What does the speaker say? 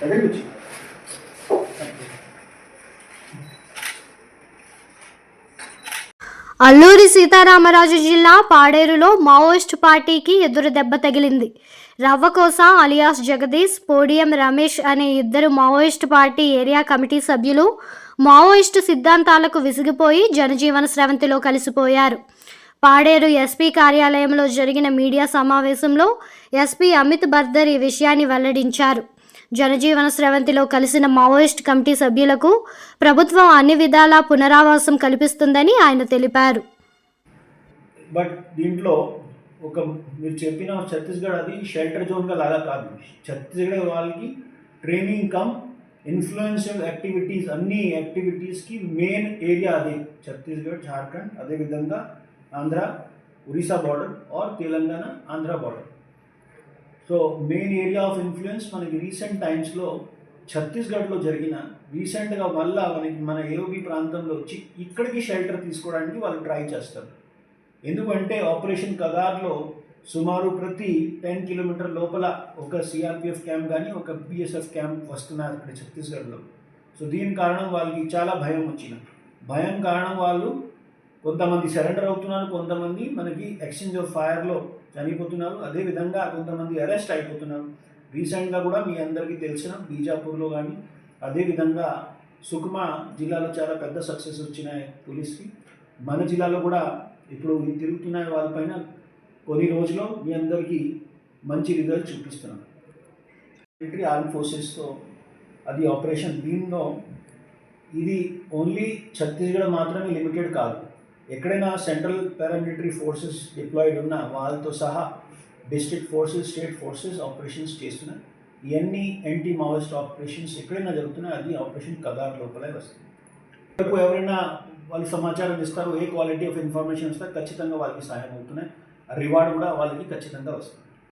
Second వచ్చింది అల్లూరి సీతారామరాజు జిల్లా పాడేరులో Maoist పార్టీకి ఎదురు దెబ్బ తగిలింది. రవ్వకోస అలియాస్ జగదీష్ పోడియం రమేష్ అనే ఇద్దరు మావోయిస్ట్ పార్టీ ఏరియా కమిటీ సభ్యులు మావోయిస్టు సిద్ధాంతాలకు విసిగిపోయి జనజీవన స్రవంతిలో కలిసిపోయారు. పాడేరు ఎస్పీ కార్యాలయంలో జరిగిన మీడియా సమావేశంలో ఎస్పీ అమిత్ బర్దర్ ఈ విషయాన్ని వెల్లడించారు. జనజీవన స్రవంతిలో కలిసిన మావోయిస్ట్ కమిటీ సభ్యులకు ప్రభుత్వం అన్ని విధాలా పునరావాసం కల్పిస్తుందని ఆయన తెలిపారు. బట్ దీంట్లో ఒక మీరు చెప్పిన ఛత్తీస్గఢ్ అది షెల్టర్ జోన్గా లాగా కాదు. ఛత్తీస్గఢ్ వాళ్ళకి ట్రైనింగ్ కమ్ ఇన్ఫ్లుయెన్షియల్ యాక్టివిటీస్ అన్ని యాక్టివిటీస్కి మెయిన్ ఏరియా అదే. ఛత్తీస్గఢ్ జార్ఖండ్ అదేవిధంగా Andhra Orissa border or Telangana Andhra border so main area of influence మనకి రీసెంట్ టైమ్స్లో ఛత్తీస్గఢ్లో జరిగిన రీసెంట్గా వల్ల మనకి మన ఏఓబి ప్రాంతంలో వచ్చి ఇక్కడికి షెల్టర్ తీసుకోవడానికి వాళ్ళు ట్రై చేస్తారు. ఎందుకంటే ఆపరేషన్ కదార్లో సుమారు ప్రతి టెన్ కిలోమీటర్ లోపల ఒక సిఆర్పిఎఫ్ క్యాంప్ కానీ ఒక బిఎస్ఎఫ్ క్యాంప్ వస్తున్నారు ఇక్కడ ఛత్తీస్గఢ్లో. సో దీని కారణం వాళ్ళకి చాలా భయం వచ్చిన భయం కారణం వాళ్ళు కొంతమంది సరెండర్ అవుతున్నారు కొంతమంది మనకి ఎక్స్చేంజ్ ఆఫ్ ఫైర్లో చనిపోతున్నారు. అదేవిధంగా కొంతమంది అరెస్ట్ అయిపోతున్నారు. రీసెంట్గా కూడా మీ అందరికీ తెలిసిన బీజాపూర్లో కానీ అదేవిధంగా సుకుమా జిల్లాలో చాలా పెద్ద సక్సెస్ వచ్చినాయి పోలీస్కి. మన జిల్లాలో కూడా ఇప్పుడు తిరుగుతున్న వాళ్ళపైన కొన్ని రోజుల్లో మీ అందరికీ మంచి రిజల్ట్ చూపిస్తున్నాం మిలిటరీ ఆర్మ్ ఫోర్సెస్తో అది ఆపరేషన్ దీనిలో ఇది ఓన్లీ ఛత్తీస్గఢ్ మాత్రమే లిమిటెడ్ కాదు. ఎక్కడైనా సెంట్రల్ పారామిలిటరీ ఫోర్సెస్ డిప్లాయిడ్ ఉన్న వాళ్ళతో సహా district forces state forces operations చేస్తున్నాయి ఇవన్నీ యాంటీ మావోయిస్ట్ ఆపరేషన్స్ ఎక్కడైనా జరుగుతున్నాయి అది ఆపరేషన్ కదార్ లోపలే వస్తుంది. రేపు ఎవరైనా వాళ్ళు సమాచారం ఇస్తారు ఏ క్వాలిటీ ఆఫ్ ఇన్ఫర్మేషన్ ఇస్తారు ఖచ్చితంగా వాళ్ళకి సహాయం అవుతున్నాయి. రివార్డ్ కూడా వాళ్ళకి ఖచ్చితంగా వస్తుంది.